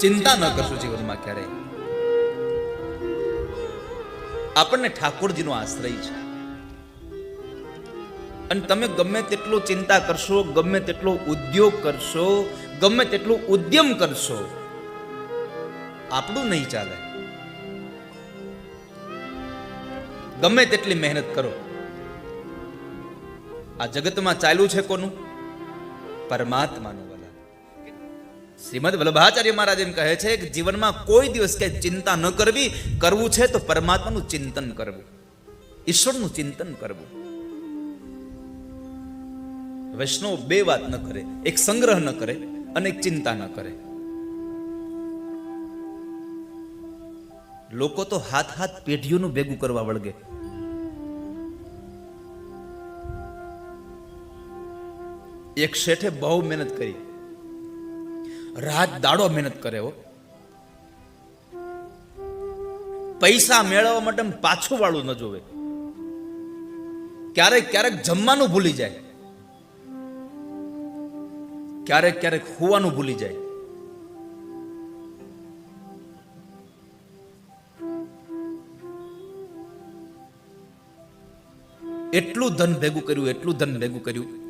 ચિંતા ન કરશું જીવનમાં ક્યારેય. આપણને ઠાકોરજીનો આશ્રય છે. અને તમે ગમે તેટલું ચિંતા કરશો, ગમે તેટલો ઉદ્યોગ કરશો, ગમે તેટલું ઉદ્યમ કરશો, આપણું નહીં ચાલે. ગમે તેટલી મહેનત કરો. આ જગતમાં ચાલ્યું છે કોનું? પરમાત્માનું. શ્રીમદ વલ્લભાચાર્ય મહારાજ એમ કહે છે કે જીવનમાં કોઈ દિવસ કે ચિંતા ન કરવી. કરવું છે તો પરમાત્માનું ચિંતન કરવું. ઈશ્વરનું ચિંતન કરવું. વૈષ્ણવ બે વાત ન કરે, એક સંગ્રહ ન કરે અને એક ચિંતા ન કરે. લોકો તો હાથ હાથ પેઢીઓનું ભેગું કરવા વળગે. એક શેઠે બહુ મહેનત કરી. રાત દાડો મહેનત કરે હો. પૈસા મેળવવા માટે પાછું વાળું ન જોવે. ક્યારેક ક્યારેક જમવાનું ભૂલી જાય. ક્યારેક ક્યારેક હોવાનું ભૂલી જાય. એટલું ધન ભેગું કર્યું, એટલું ધન ભેગું કર્યું.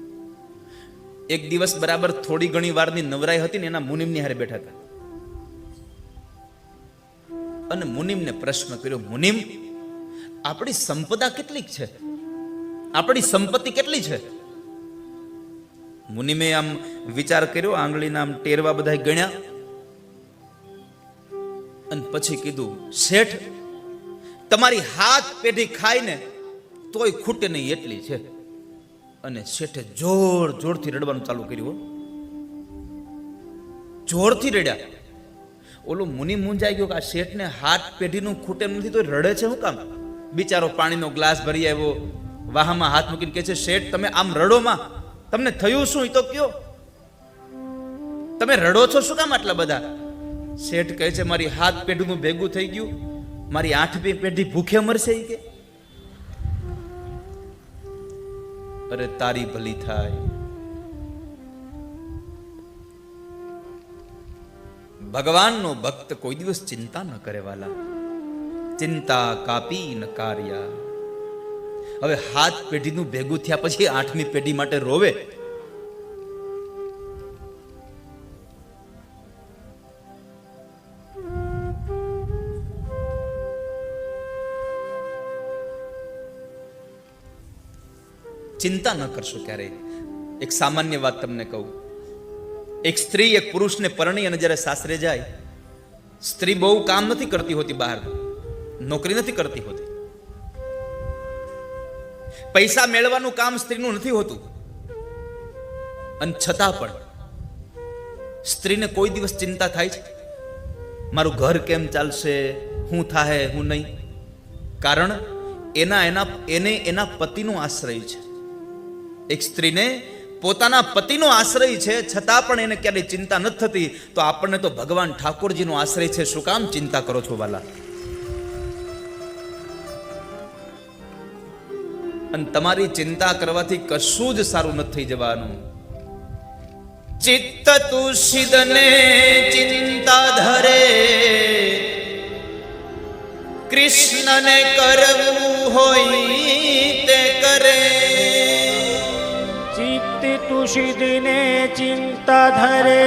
એક દિવસ બરાબર થોડી ઘણી વારની નવરાઈ હતી ને એના મુનિમની હારે બેઠા હતા. અને મુનિમને પ્રશ્ન કર્યો, મુનિમ, આપણી સંપદા કેટલીક છે? આપણી સંપત્તિ કેટલી છે? મુનિમે આમ વિચાર કર્યો, આંગળીના આમ ટેરવા બધા ગણ્યા. અને પછી કીધું, શેઠ, તમારી હાથ પેઢી ખાઈને તોય ખૂટે નહીં એટલી છે. અને શેઠે જોર જોરથી રડવાનું ચાલુ કર્યું જોરથી રડ્યા. ઓલો મુનિ મૂંઝાઈ ગયો કે આ શેઠને હાથ પેઢીનું ખૂટે નથી તો રડે છે શું કામ? બિચારો પાણીનો ગ્લાસ ભરી આવ્યો, વાહમાં હાથ મૂકીને કહે છે, શેઠ, તમે આમ રડોમાં તમને થયું શું? એ તો કયો. તમે રડો છો શું કામ આટલા બધા? શેઠ કહે છે, મારી હાથ પેઢીનું ભેગું થઈ ગયું. મારી આઠમી પેઢી ભૂખે મરશે ઈ કે. અરે તારી ભલી થાય. ભગવાનનો ભક્ત કોઈ દિવસ ચિંતા ન કરે વાલા. ચિંતા કાપી ન કાર્યા. હવે હાથ પેઢીનું ભેગું થયા પછી આઠમી પેઢી માટે રોવે. ચિંતા ન કરશો ક્યારેય. એક સામાન્ય વાત તમને કહું. એક સ્ત્રી એક પુરુષને પરણી અને જ્યારે સાસરે જાય, સ્ત્રી બહુ કામ નથી કરતી હોતી બહાર. નોકરી નથી કરતી હોતી. પૈસા મેળવવાનું કામ સ્ત્રીનું નથી હોતું. અને છતાં પણ સ્ત્રીને કોઈ દિવસ ચિંતા થાય છે? મારું ઘર કેમ ચાલશે? હું થાય હું નહીં? કારણ એના એના, એને એના પતિનો આશ્રય છે. એક સ્ત્રીને પોતાના પતિનો આશ્રય છે, છતાં પણ એને ક્યારેય ચિંતા નથી થતી, તો આપણને તો ભગવાન ઠાકોરજીનો આશ્રય છે. શું કામ ચિંતા કરો છો વાલા? અને તમારી ચિંતા કરવાથી કશું જ સારું નથી જવાનું. ચિત્ત તુષિદને ચિંતા ધરે. કૃષ્ણને કરવું હોય તે કરે. ચિત્ત તુષિદને ચિંતા ધરે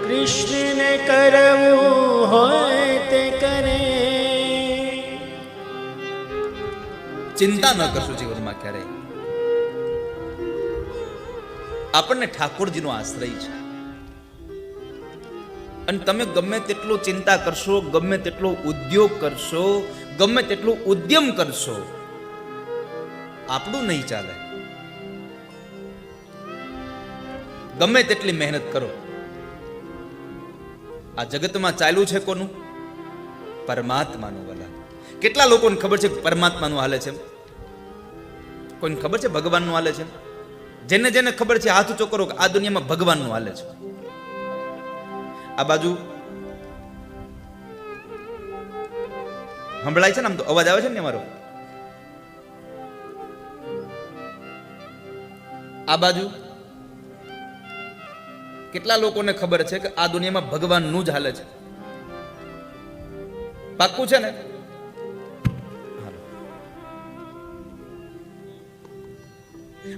કૃષ્ણને કરવું હોય તે કરે ચિંતા ન કરશો જીવનમાં ક્યારેય આપણને ઠાકોરજીનો આશ્રય છે અને તમે ગમે તેટલો ચિંતા કરશો ગમે તેટલો ઉદ્યોગ કરશો ગમે તેટલું ઉદ્યમ કરશો આપણું નહીં ચાલે ગમે તેટલી મહેનત કરો. આ જગતમાં ચાલ્યું છે કોનું? પરમાત્માનું વલણ. કેટલા લોકોને ખબર છે પરમાત્માનું હાલે છે કોઈને ખબર છે ભગવાનનું હાલે છે જેને જેને ખબર છે, હાથ ઊંચો આ દુનિયામાં ભગવાનનું હાલે છે. આ બાજુ સંભળાય છે ને આમ તો અવાજ આવે છે ને અમારો આ બાજુ કેટલા લોકોને ખબર છે કે આ દુનિયામાં ભગવાનનું જ હાલે છે? પાક્કું છે ને?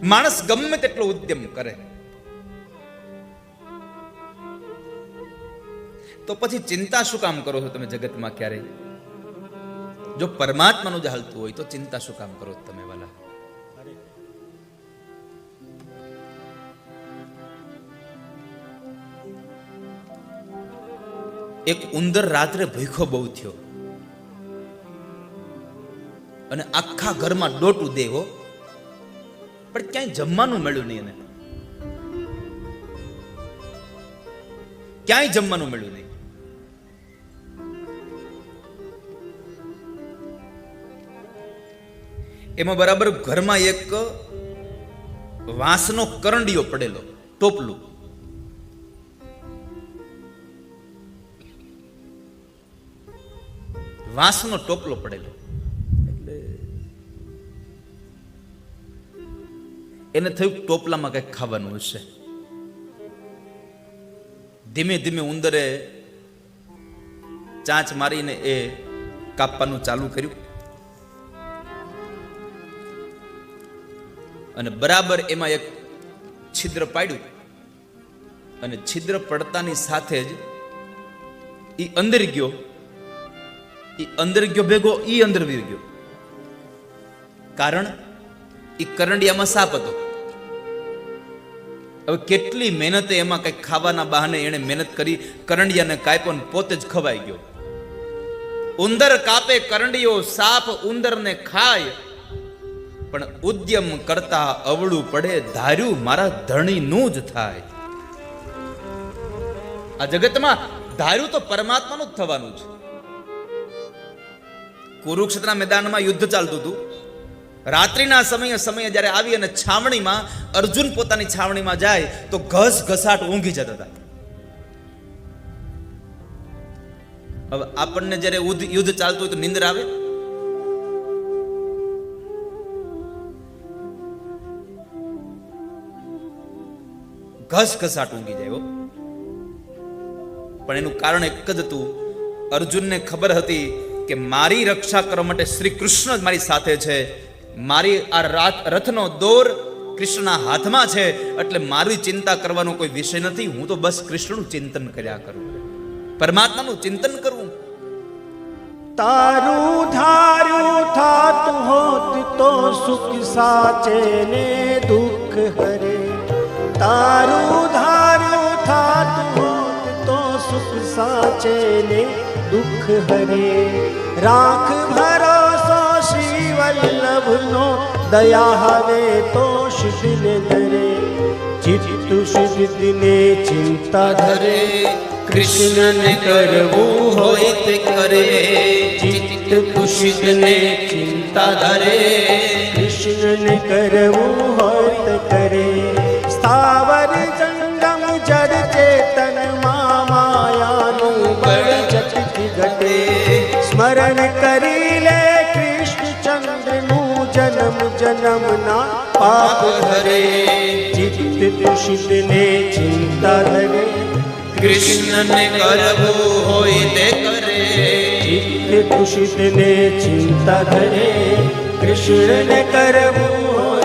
માણસ ગમે તેટલો ઉદ્યમ કરે. તો પછી ચિંતા શું કામ કરો છો તમે જગતમાં ક્યારેય? જો પરમાત્માનું જ હાલતું હોય તો ચિંતા શું કામ કરો તમે વાલા? એક ઉંદર રાત્રે ભૂખો બહુ થયો. અને આખા ઘરમાં ડોટું દેવો પણ ક્યાંય જમવાનું મળ્યું નહીં એને. ક્યાંય જમવાનું મળ્યું નહીં. એમાં બરાબર ઘરમાં એક વાંસનો કરંડિયો પડેલો, ટોપલું. વાંસનો ટોપલો પડેલો. એટલે એને થયું ટોપલામાં કંઈક ખાવાનું હશે. ધીમે ધીમે ઉંદરે ચાંચ મારીને એ કાપવાનું ચાલુ કર્યું. અને બરાબર એમાં એક છિદ્ર પાડ્યું. અને છિદ્ર પડતાની સાથે જ એ અંદર ગયો. અંદર ગયો, ભેગો, ઈ અંદર વીર ગયો. કારણ એ કરંડિયામાં સાપ હતો. હવે કેટલી મહેનતે એમાં કંઈક ખાવાના બહાને એણે મહેનત કરી, કરંડિયાને કાપ્યો ને પોતે જ ખવાઈ ગયો. ઉંદર કાપે કરંડિયો, સાપ ઉંદરને ખાય, પણ ઉદ્યમ કરતા અવળું પડે, ધાર્યું મારા ધણીનું જ થાય. આ જગતમાં ધાર્યું તો પરમાત્માનું જ થવાનું છે. કુરુક્ષેત્રના મેદાનમાં યુદ્ધ ચાલતું હતું. રાત્રિના સમયે સમયે જ્યારે આવી અને છાવણીમાં અર્જુન પોતાની છાવણીમાં જાય, તો ઘસ ઘસાટ ઊંઘી જતા હતા. હવે આપણને જ્યારે યુદ્ધ ચાલતું હોય તો નિંદર આવે? ઘસ ઘસાટ ઊંઘી જાય પણ એનું કારણ એક જ હતું. અર્જુનને ખબર હતી કે મારી રક્ષા કરવા માટે શ્રી કૃષ્ણ જ મારી સાથે છે. મારી આ રથનો દોર કૃષ્ણના હાથમાં છે, એટલે મારી ચિંતા કરવાનો કોઈ વિષય નથી. હું તો બસ કૃષ્ણનું ચિંતન કર્યા કરું. પરમાત્માનું ચિંતન કરવું તારું ધાર્યું થાતું હોત તો સુખ સાચે ને દુઃખ હરે. તારું ધાર્યું થાતું હોત તો સુખ સાચે ને દુઃખ હરે રાખ ભરોસો શ્રી વલ્લભનો દયા હવે તો શિશિને ધરે ચિત્તુ સિદ્ધિને ચિંતા ધરે કૃષ્ણને કરવું હોય તે કરે ચિત્ત ખુશીને ચિંતા ધરે કૃષ્ણને કરવું હોય કરી લે કૃષ્ણચંદ્રનું જન્મ જન્મના પાપ ધરે ચિત્ત દુષિતને ચિંતા ધરે કૃષ્ણને કરવું હોય તે કરે ચિત્ત દુષિતને ચિંતા ધરે કૃષ્ણને કરવું હોય